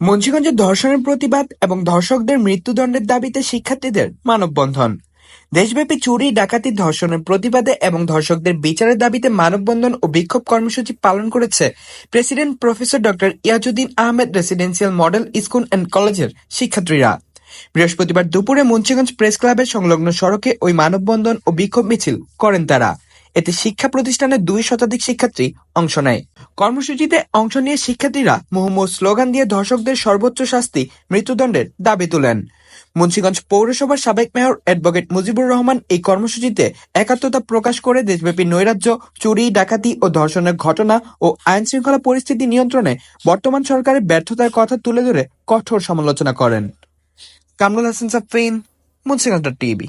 মুন্সিগঞ্জে ধর্ষণের প্রতিবাদ এবং ধর্ষকদের মৃত্যুদণ্ডের দাবিতে শিক্ষার্থীদের মানববন্ধন। দেশব্যাপী চুরি, ডাকাতি, ধর্ষণের প্রতিবাদে এবং ধর্ষকদের বিচারের দাবিতে মানববন্ধন ও বিক্ষোভ কর্মসূচি পালন করেছে president professor doctor Iajuddin Ahmed residential model school and কলেজের শিক্ষার্থীরা। বৃহস্পতিবার দুপুরে মুন্সিগঞ্জ প্রেস ক্লাবের সংলগ্ন সড়কে ওই মানববন্ধন ও বিক্ষোভ মিছিল করেন তারা। এতে শিক্ষা প্রতিষ্ঠানের দুই শতাধিক শিক্ষার্থী অংশ নেয়। কর্মসূচিতে অংশ নিয়ে শিক্ষার্থীরা মুহুর্মুহু স্লোগান দিয়ে ধর্ষকদের সর্বোচ্চ শাস্তি মৃত্যুদণ্ডের দাবি তোলেন। মুন্সিগঞ্জ পৌরসভার সাবেক মেয়র অ্যাডভোকেট মুজিবুর রহমান এই কর্মসূচিতে একাত্মতা প্রকাশ করে দেশব্যাপী নৈরাজ্য, চুরি, ডাকাতি ও ধর্ষণের ঘটনা ও আইন শৃঙ্খলা পরিস্থিতি নিয়ন্ত্রণে বর্তমান সরকারের ব্যর্থতার কথা তুলে ধরে কঠোর সমালোচনা করেন। কামরুল হাসান সাফিন মুন্সিগঞ্জ টিভি।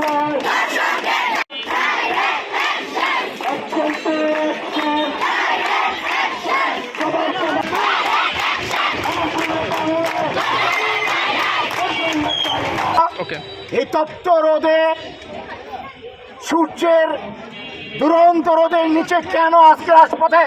এই তপ্ত রোদে সূর্যের দুরন্ত রোদের নিচে কেন আজকে রাজপথে